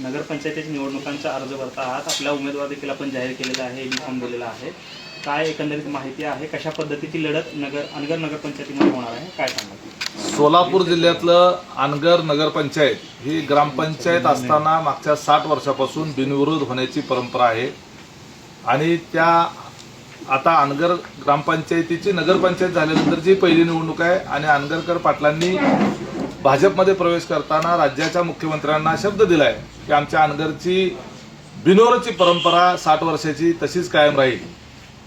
नगरपंचायतीच्या निवडणुकांचा अर्ज भरता आहात. आपला उमेदवार देखील आपण जाहीर केलेला आहे मी फॉर्म दिलेला आहे. काय एकंदरीत माहिती आहे? कशा पद्धतीची लढत नगर अनगर नगरपंचायतीमध्ये होणार आहे? काय सांगा सोलापूर जिल्ह्यातलं अनगर नगरपंचायत ही ग्रामपंचायत असताना मागच्या साठ वर्षापासून बिनविरोध होण्याची परंपरा आहे. आणि त्या आता अनगर ग्रामपंचायतीची नगरपंचायत झाल्यानंतरची पहिली निवडणूक आहे आणि अनगरकर पाटलांनी भाजपमध्ये प्रवेश करताना राज्याच्या मुख्यमंत्र्यांना शब्द दिलाय की आमच्या अनगरची बिनोरची परंपरा साठ वर्षाची तशीच कायम राहील.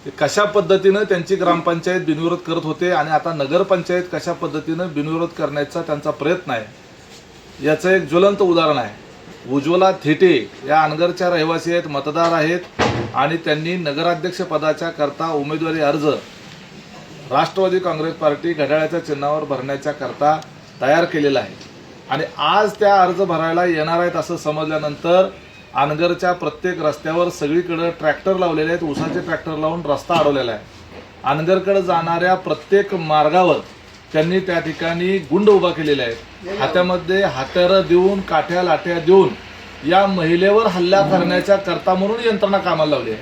ते कशा पद्धतीनं त्यांची ग्रामपंचायत बिनविरोध करत होते आणि आता नगरपंचायत कशा पद्धतीनं बिनविरोध करण्याचा त्यांचा प्रयत्न आहे याचं एक ज्वलंत उदाहरण आहे. उज्ज्वला थेटे या अनगरच्या रहिवासी आहेत मतदार आहेत आणि त्यांनी नगराध्यक्ष पदाच्या करता उमेदवारी अर्ज राष्ट्रवादी काँग्रेस पार्टी घड्याळाच्या चिन्हावर भरण्याच्या करता तयार केलेला आहे. आणि आज त्या अर्ज भरायला येणार आहेत असं समजल्यानंतर अनगरच्या प्रत्येक रस्त्यावर सगळीकडं ट्रॅक्टर लावलेले आहेत उसाचे ट्रॅक्टर लावून रस्ता अडवलेला आहे. अनगरकडे जाणाऱ्या प्रत्येक मार्गावर त्यांनी त्या ठिकाणी गुंड उभा केलेले आहेत. हात्यामध्ये हात्यारं देऊन काठ्या लाठ्या देऊन या महिलेवर हल्ला करण्याच्या करता म्हणून यंत्रणा कामाला लावली आहे.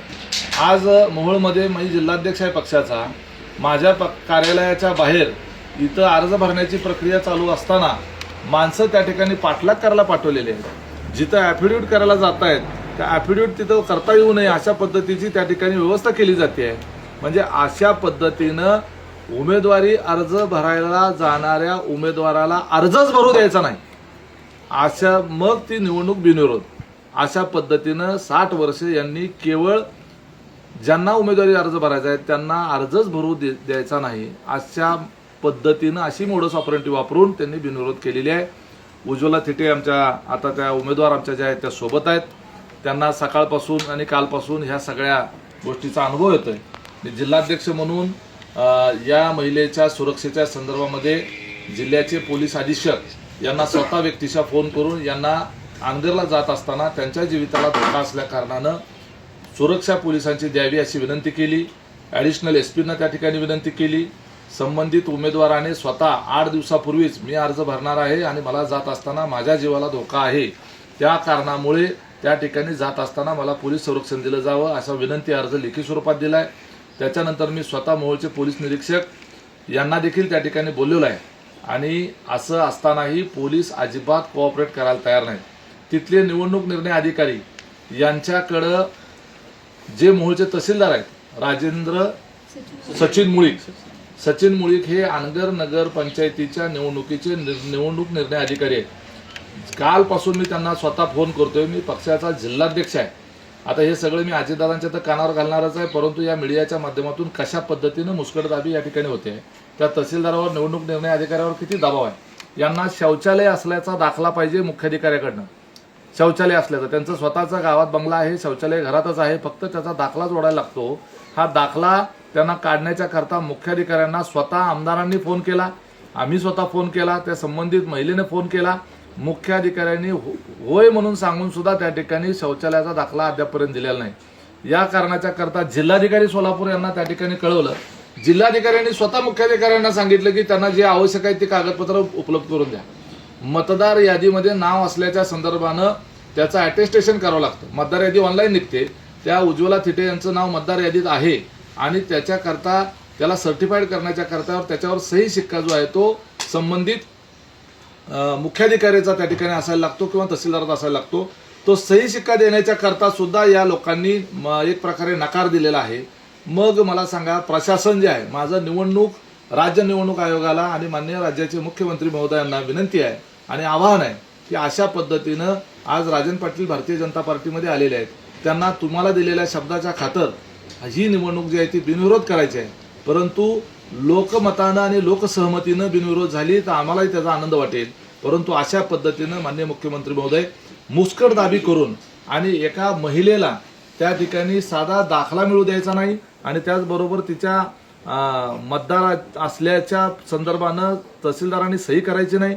आज मोहोळमध्ये मी जिल्हाध्यक्ष आहे पक्षाचा. माझ्या प कार्यालयाच्या बाहेर इथं अर्ज भरण्याची प्रक्रिया चालू असताना माणसं त्या ठिकाणी पाठलाग करायला पाठवलेले आहेत. जिथं ॲफिडेविट करायला जात आहेत त्या ॲफिडेविट तिथं करता येऊ नये अशा पद्धतीची त्या ठिकाणी व्यवस्था केली जाते. आहे म्हणजे अशा पद्धतीनं उमेदवारी अर्ज भरायला जाणाऱ्या उमेदवाराला अर्जच भरू द्यायचा नाही. अशा मग ती निवडणूक बिनविरोध. अशा पद्धतीनं साठ वर्षे यांनी केवळ ज्यांना उमेदवारी अर्ज भरायचा आहे त्यांना अर्जच भरू दे द्यायचा नाही. अशा पद्धतीनं अशी मोडस ऑपरेंटी वापरून त्यांनी बिनविरोध केलेली आहे. उज्ज्वला थिटे आमच्या आता त्या उमेदवार आमच्या ज्या आहेत त्या सोबत आहेत. त्यांना सकाळपासून आणि कालपासून ह्या सगळ्या गोष्टीचा अनुभव येतो आहे जिल्हाध्यक्ष म्हणून या महिलेच्या सुरक्षेच्या संदर्भामध्ये जिल्ह्याचे पोलीस अधीक्षक यांना स्वतः व्यक्तीचा फोन करून यांना आंदेरला जात असताना त्यांच्या जीविताला धोका असल्या कारणानं सुरक्षा पोलिसांची द्यावी अशी विनंती केली. ॲडिशनल एस पीनं त्या ठिकाणी विनंती केली. संबंधित उमेदवाराने स्वतः आठ दिवसापूर्वीच मी अर्ज भरणार आहे आणि मला जात असताना माझ्या जीवाला धोका आहे. त्या कारणामुळे त्या ठिकाणी जात असताना मला पोलीस संरक्षण दिलं जावं असा विनंती अर्ज लेखी स्वरूपात दिला आहे त्याच्यानंतर मी स्वतः मोहोळचे पोलीस निरीक्षक यांना देखील त्या ठिकाणी बोललेलो आहे. आणि असं असतानाही पोलीस अजिबात कोऑपरेट करायला तयार नाही तिथले निवडणूक निर्णय अधिकारी यांच्याकडं जे मोहोळचे तहसीलदार आहेत राजेंद्र सचिन मुळीक सचिन मुळीक हे आनगर नगर पंचायतीच्या निवडणुकीचे निवडणूक निर्णय अधिकारी आहेत. कालपासून मी त्यांना स्वतः फोन करतोय. मी पक्षाचा जिल्हाध्यक्ष आहे. आता हे सगळं मी अजितदादांच्या तर कानावर घालणारच आहे परंतु या मीडियाच्या माध्यमातून कशा पद्धतीनं मुस्कटदाबी या ठिकाणी होते? त्या तहसीलदारावर निवडणूक निर्णय अधिकाऱ्यावर किती दबाव आहे? यांना शौचालय असल्याचा दाखला पाहिजे मुख्याधिकाऱ्याकडनं. शौचालय असल्याचं त्यांचं स्वतःचा गावात बंगला आहे शौचालय घरातच आहे. फक्त त्याचा दाखला जोडायला लागतो. हा दाखला त्यांना काढण्याच्या करता मुख्याधिकाऱ्यांना स्वतः आमदारांनी फोन केला. आम्ही स्वतः फोन केला त्या संबंधित महिलेने फोन केला. मुख्याधिकाऱ्यांनी हो- होय म्हणून सांगून सुद्धा त्या ठिकाणी शौचालयाचा दाखला अद्यापपर्यंत दिलेला नाही. या कारणाच्या करता जिल्हाधिकारी सोलापूर यांना त्या ठिकाणी कळवलं. जिल्हाधिकाऱ्यांनी स्वतः मुख्याधिकाऱ्यांना सांगितलं की त्यांना जे आवश्यक आहे ते कागदपत्र उपलब्ध करून द्या. मतदार यादीमध्ये नाव असल्याच्या संदर्भानं त्याचं अटेस्टेशन करावं लागतं. मतदार यादी ऑनलाईन निघते. त्या उज्ज्वला थिटे यांचं नाव मतदार यादीत आहे. आणि त्याच्याकरता त्याला सर्टिफाईड करण्याच्या करता त्याच्यावर सही शिक्का जो आहे तो संबंधित मुख्याधिकाऱ्याचा त्या ठिकाणी असायला लागतो किंवा तहसीलदाराचा असायला लागतो. तो सही शिक्का देण्याच्या करता सुद्धा या लोकांनी म, एक प्रकारे नकार दिलेला आहे. मग मला सांगा प्रशासन जे आहे माझं निवडणूक राज्य निवडणूक आयोगाला आणि माननीय राज्याचे मुख्यमंत्री महोदयांना विनंती आहे आणि आवाहन आहे की अशा पद्धतीनं आज राजन पाटील भारतीय जनता पार्टीमध्ये आलेले आहेत. त्यांना तुम्हाला दिलेल्या शब्दाच्या खातर ही निवडणूक जी आहे ती बिनविरोध करायची आहे. परंतु लोकमतानं आणि लोकसहमतीनं बिनविरोध झाली तर आम्हालाही त्याचा आनंद वाटेल. परंतु अशा पद्धतीनं माननीय मुख्यमंत्री महोदय मुस्कट दाबी करून आणि एका महिलेला त्या ठिकाणी साधा दाखला मिळू द्यायचा नाही आणि त्याचबरोबर तिच्या मतदार असल्याच्या संदर्भानं तहसीलदारांनी सही करायची नाही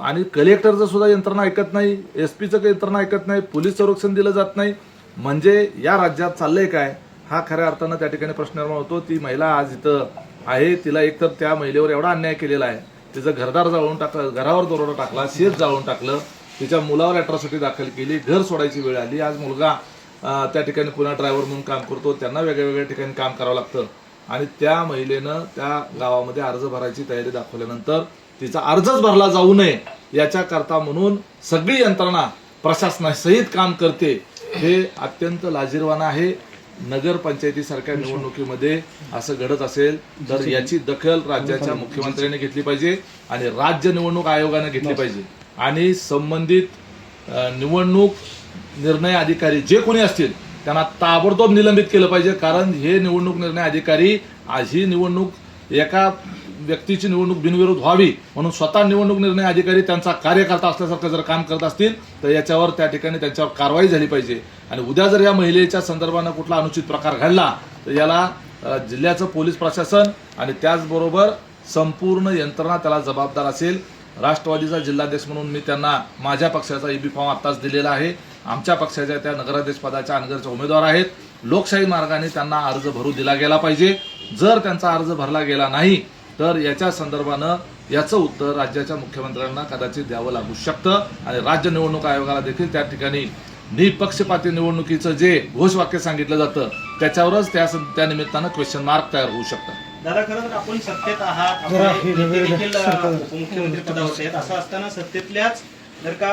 आणि कलेक्टरचं सुद्धा यंत्रणा ऐकत नाही एस पीचं यंत्रणा ऐकत नाही पोलीस संरक्षण दिलं जात नाही. म्हणजे या राज्यात चाललंय काय? हा खऱ्या अर्थानं त्या ठिकाणी प्रश्न निर्माण होतो. ती महिला आज इथं आहे. तिला एकतर त्या महिलेवर एवढा अन्याय केलेला आहे. तिचं घरदार जाळून टाकलं घरावर दरोडा टाकला शेत जाळून टाकलं. तिच्या मुलावर अॅट्रॉसिटी दाखल केली घर सोडायची वेळ आली. आज मुलगा त्या ठिकाणी पुन्हा ड्रायव्हर म्हणून काम करतो. त्यांना वेगळ्या वेगळ्या ठिकाणी काम करावं लागतं. आणि त्या महिलेनं त्या गावामध्ये अर्ज भरायची तयारी दाखवल्यानंतर तिचा अर्जच भरला जाऊ नये याच्याकरता म्हणून सगळी यंत्रणा प्रशासनासहित काम करते. हे अत्यंत लाजीरवाणं आहे. नगरपंचायतीसारख्या निवडणुकीमध्ये असं घडत असेल तर याची दखल राज्याच्या मुख्यमंत्र्यांनी घेतली पाहिजे आणि राज्य निवडणूक आयोगाने घेतली पाहिजे. आणि संबंधित निवडणूक निर्णय अधिकारी जे कोणी असतील त्यांना ताबडतोब निलंबित केलं पाहिजे कारण हे निवडणूक निर्णय अधिकारी आज ही निवडणूक एका व्यक्तीची निवडणूक बिनविरोध व्हावी म्हणून स्वतः निवडणूक निर्णय अधिकारी त्यांचा कार्यकर्ता असल्यासारखं जर काम करत असतील तर याच्यावर त्या ठिकाणी त्यांच्यावर कारवाई झाली पाहिजे. आणि उद्या जर या महिलेच्या संदर्भानं कुठला अनुचित प्रकार घडला तर याला जिल्ह्याचं पोलीस प्रशासन आणि त्याचबरोबर संपूर्ण यंत्रणा त्याला जबाबदार असेल. राष्ट्रवादीचा जिल्हाध्यक्ष म्हणून मी त्यांना माझ्या पक्षाचा ईबी फॉर्म आत्ताच दिलेला आहे. आमच्या पक्षाच्या त्या नगराध्यक्ष पदाच्या अनगरच्या उमेदवार आहेत. लोकशाही मार्गाने त्यांना अर्ज भरू दिला गेला पाहिजे. जर त्यांचा अर्ज भरला गेला नाही तर याच्या संदर्भानं याचं उत्तर राज्याच्या मुख्यमंत्र्यांना कदाचित द्यावं लागू शकतं. आणि राज्य निवडणूक आयोगाला देखील त्या ठिकाणी निपक्षपाती निवडणुकीचं जे घोषवाक्य सांगितलं जातं त्याच्यावरच त्या त्या निमित्तानं क्वेश्चन मार्क तयार होऊ शकतं दादा खरं तर आपण सत्तेत आहात. हे देखील उपमुख्यमंत्री पदावरती आहेत. असं असताना सत्तेतल्याच जर का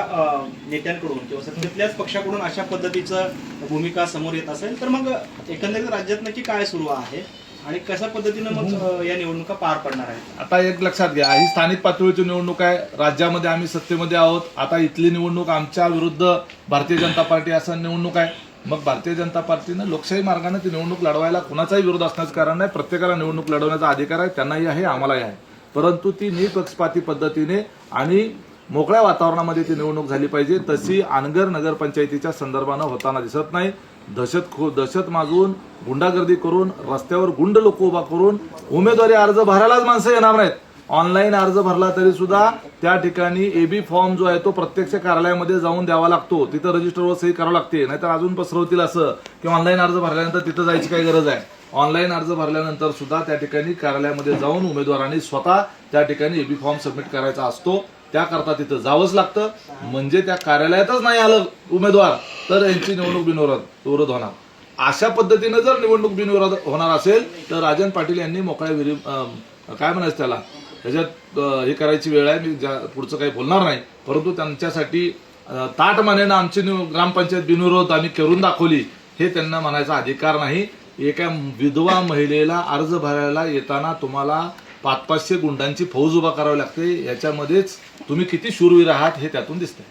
नेत्यांकडून किंवा सत्तेतल्याच पक्षाकडून अशा पद्धतीचं भूमिका समोर येत असेल तर मग एकंदरीत राज्यात नक्की काय सुरू आहे? आणि कशा पद्धतीनं मग या निवडणुका पार पडणार आहेत? आता एक लक्षात घ्या ही स्थानिक पातळीची निवडणूक आहे. राज्यामध्ये आम्ही सत्तेमध्ये आहोत. आता इथली निवडणूक आमच्या विरुद्ध भारतीय जनता पार्टी असं निवडणूक आहे. मग भारतीय जनता पार्टीनं लोकशाही मार्गाने ती निवडणूक लढवायला कुणाचाही विरोध असण्याचं कारण नाही. प्रत्येकाला निवडणूक लढवण्याचा अधिकार आहे त्यांनाही आहे आम्हालाही आहे. परंतु ती निपक्षपाती पद्धतीने आणि मोकळ्या वातावरणामध्ये ती निवडणूक झाली पाहिजे. तशी आनगर नगरपंचायतीच्या संदर्भानं होताना दिसत नाही. दहशत खो दहशत माजून गुंडागर्दी करून रस्त्यावर गुंड लोक उभा करून उमेदवारी अर्ज भरायलाच माणसं येणार नाहीत. ऑनलाईन अर्ज भरला तरी सुद्धा त्या ठिकाणी एबी फॉर्म जो आहे तो प्रत्यक्ष कार्यालयामध्ये जाऊन द्यावा लागतो. तिथं रजिस्टरवर सही करावं लागते. नाहीतर अजून पसरवतील असं. की ऑनलाईन अर्ज भरल्यानंतर तिथं जायची काही गरज आहे. ऑनलाईन अर्ज भरल्यानंतर सुद्धा त्या ठिकाणी कार्यालयामध्ये जाऊन उमेदवारांनी स्वतः त्या ठिकाणी एबी फॉर्म सबमिट करायचा असतो. त्याकरता तिथं जावंच लागतं. म्हणजे त्या कार्यालयातच नाही आलं उमेदवार तर यांची निवडणूक बिनविरोध विरोध होणार. अशा पद्धतीनं जर निवडणूक बिनविरोध होणार असेल तर राजन पाटील यांनी मोकळ्या विरी काय म्हणायचं त्याला? त्याच्यात हे करायची वेळ आहे मी ज्या पुढचं काही बोलणार नाही. परंतु त्यांच्यासाठी ताट मानेनं आमची ग्रामपंचायत बिनविरोध आम्ही करून दाखवली हे त्यांना म्हणायचा अधिकार नाही. एका विधवा महिलेला अर्ज भरायला येताना तुम्हाला पाच पाचशे गुंडांची फौज उभा करावी लागते. याच्यामध्येच तुम्ही किती शूरवीर आहात हे त्यातून दिसतंय.